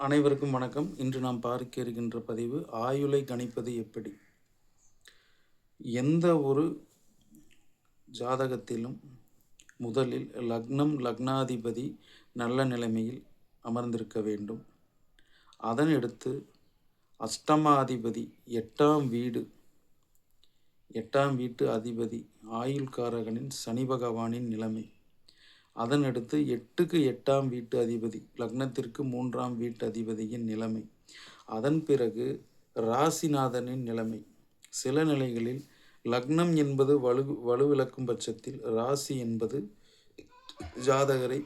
அனைவருக்கும் வணக்கம். இன்று நாம் பார்க்க இருக்கின்ற பதிவு ஆயுளை கணிப்பது எப்படி? எந்த ஒரு ஜாதகத்திலும் முதலில் லக்னம் லக்னாதிபதி நல்ல நிலைமையில் அமர்ந்திருக்க வேண்டும். அதனடுத்து அஷ்டமாதிபதி எட்டாம் வீடு. எட்டாம் வீட்டு அதிபதி ஆயுள்காரகனின் சனி பகவானின் நிலைமை. அதனடுத்து எட்டுக்கு எட்டாம் வீட்டு அதிபதி லக்னத்திற்கு மூன்றாம் வீட்டு அதிபதியின் நிலைமை. அதன் பிறகு ராசிநாதனின் நிலைமை. சில நிலைகளில் லக்னம் என்பது வலு வலுவிளக்கும் பட்சத்தில் ராசி என்பது ஜாதகரை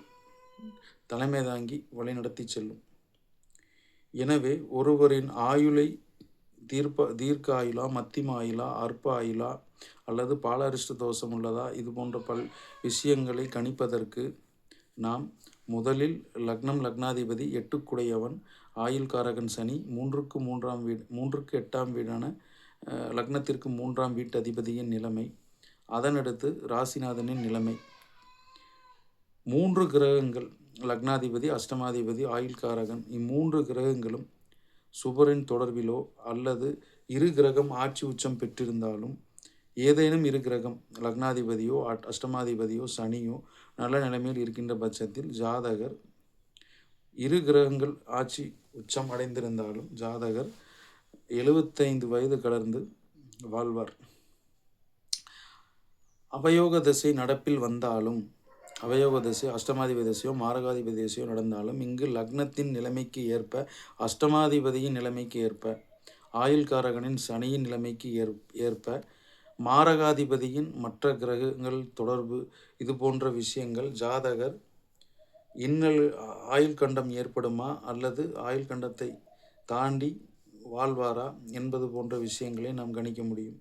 தலைமை தாங்கி வழிநடத்தி செல்லும். எனவே ஒருவரின் ஆயுளை தீர்ப்ப தீர்க்க ஆயுளா மத்திம ஆயுளா அற்ப ஆயுளா அல்லது பாலரிஷ்ட தோஷம் உள்ளதா? இது போன்ற பல் விஷயங்களை கணிப்பதற்கு நாம் முதலில் லக்னம் லக்னாதிபதி எட்டுக்குடையவன் ஆயுள்காரகன் சனி மூன்றுக்கு மூன்றாம் வீடு மூன்றுக்கு எட்டாம் வீடான லக்னத்திற்கு மூன்றாம் வீட்டு அதிபதியின் நிலைமை அதனடுத்து ராசிநாதனின் நிலைமை. மூன்று கிரகங்கள் லக்னாதிபதி அஷ்டமாதிபதி ஆயுள்காரகன் இம்மூன்று கிரகங்களும் சுபரின் தொடர்பிலோ அல்லது இரு கிரகம் ஆட்சி உச்சம் பெற்றிருந்தாலும் ஏதேனும் இரு கிரகம் லக்னாதிபதியோ அஷ்டமாதிபதியோ சனியோ நல்ல நிலைமையில் இருக்கின்ற பட்சத்தில் ஜாதகர் இரு கிரகங்கள் ஆட்சி உச்சம் அடைந்திருந்தாலும் ஜாதகர் எழுபத்தைந்து வயது கடந்து வாழ்வார். அபயோக திசை நடப்பில் வந்தாலும் அவயோக திசை அஷ்டமாதிபதி திசையோ மாரகாதிபதி நடந்தாலும் இங்கு லக்னத்தின் நிலைமைக்கு ஏற்ப அஷ்டமாதிபதியின் நிலைமைக்கு ஏற்ப ஆயுள்காரகனின் சனியின் நிலைமைக்கு ஏற்ப மாரகாதிபதியின் மற்ற கிரகங்கள் தொடர்பு இது போன்ற விஷயங்கள் ஜாதகர் இன்னல் ஆயுள் கண்டம் ஏற்படுமா அல்லது ஆயுள் கண்டத்தை தாண்டி வாழ்வாரா என்பது போன்ற விஷயங்களை நாம் கணிக்க முடியும்.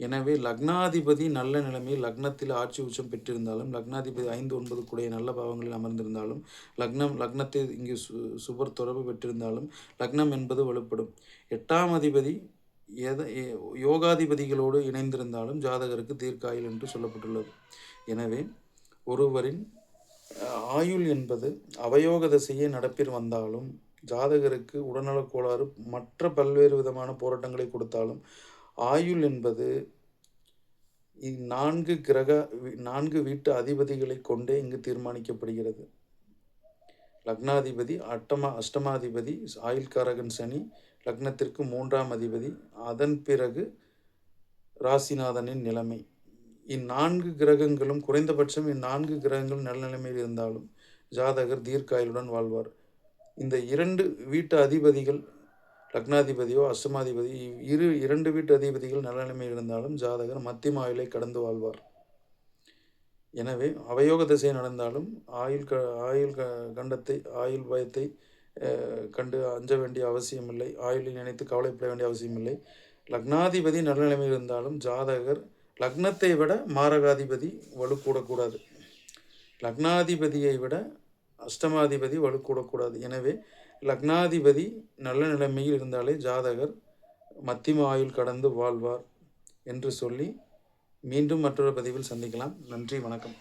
எனவே லக்னாதிபதி நல்ல நிலைமையில் லக்னத்தில் ஆட்சி உச்சம் பெற்றிருந்தாலும் லக்னாதிபதி ஐந்து ஒன்பது கூடிய நல்ல பாவங்களில் அமர்ந்திருந்தாலும் லக்னம் லக்னத்தை இங்கு சு சுபர் தொடர்பு பெற்றிருந்தாலும் லக்னம் என்பது வலுப்படும். எட்டாம் அதிபதி எத யோகாதிபதிகளோடு இணைந்திருந்தாலும் ஜாதகருக்கு தீர்க்காயில் என்று சொல்லப்பட்டுள்ளது. எனவே ஒருவரின் ஆயுள் என்பது அவயோக திசையே நடப்பில் வந்தாலும் ஜாதகருக்கு உடல்நலக் கோளாறு மற்ற பல்வேறு விதமான போராட்டங்களை கொடுத்தாலும் ஆயுள் என்பது நான்கு கிரக நான்கு வீட்டு அதிபதிகளை கொண்டே இங்கு தீர்மானிக்கப்படுகிறது. லக்னாதிபதி அட்டமா அஷ்டமாதிபதி ஆயுள்காரகன் சனி லக்னத்திற்கு மூன்றாம் அதிபதி அதன் பிறகு ராசிநாதனின் நிலைமை. இந்நான்கு கிரகங்களும் குறைந்தபட்சம் இந்நான்கு கிரகங்கள் நலநிலைமையில் இருந்தாலும் ஜாதகர் தீர்க்காயுடன் வாழ்வார். இந்த இரண்டு வீட்டு அதிபதிகள் லக்னாதிபதியோ அஷ்டமாதிபதி இரு இரண்டு வீட்டு அதிபதிகள் நல்ல நிலைமையில் இருந்தாலும் ஜாதகர் மத்திய ஆயுளை கடந்து வாழ்வார். எனவே அவயோக திசை நடந்தாலும் ஆயுள் க ஆயுள் க கண்டத்தை ஆயுள் பயத்தை கண்டு அஞ்ச வேண்டிய அவசியமில்லை. ஆயுளை நினைத்து கவலைப்பட வேண்டிய அவசியமில்லை. லக்னாதிபதி நல்ல நிலைமையில் இருந்தாலும் ஜாதகர் லக்னத்தை விட மாரகாதிபதி வலுக்கூடக்கூடாது. லக்னாதிபதியை விட அஷ்டமாதிபதி வலுக்கூடக்கூடாது. எனவே லக்னாதிபதி நல்ல நிலைமையில் இருந்தாலே ஜாதகர் மத்திம ஆயுள் கடந்து வாழ்வார் என்று சொல்லி மீண்டும் மற்றொரு பதிவில் சந்திக்கலாம். நன்றி வணக்கம்.